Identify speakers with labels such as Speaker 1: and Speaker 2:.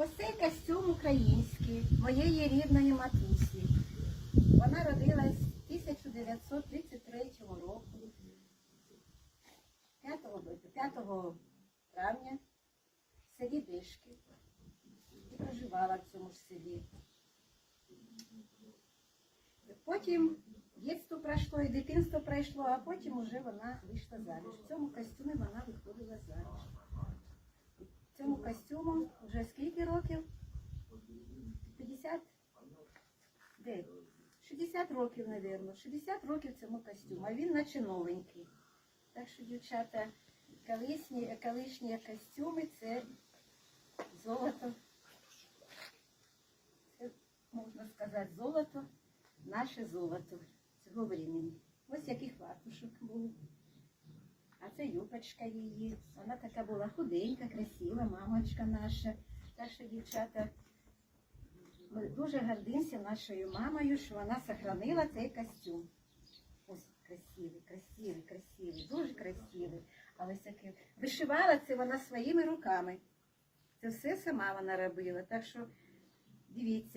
Speaker 1: Ось цей костюм український моєї рідної матусі. Вона родилась 1933 року, 5, 5 травня в селі Дишки. І проживала в цьому ж селі. Потім дитинство пройшло і дитинство пройшло, а потім уже вона вийшла заміж. В цьому костюмі вона виходила костюму вже скільки років? 50? Де? 60 років, мабуть. 60 років цьому костюму, а він наче новенький. Так що, дівчата, колишні, колишні костюми це золото. Це, можна сказати, золото, наше золото цього времени. Ось який фартушок був. Це юбочка її. Вона така була худенька, красива, мамочка наша. Так що, дівчата, ми дуже гордимося нашою мамою, що вона сохранила цей костюм. Ось красивий, красивий, красивий, дуже красивий. Але таке вишивала це вона своїми руками. Це все сама вона робила. Так що дивіться.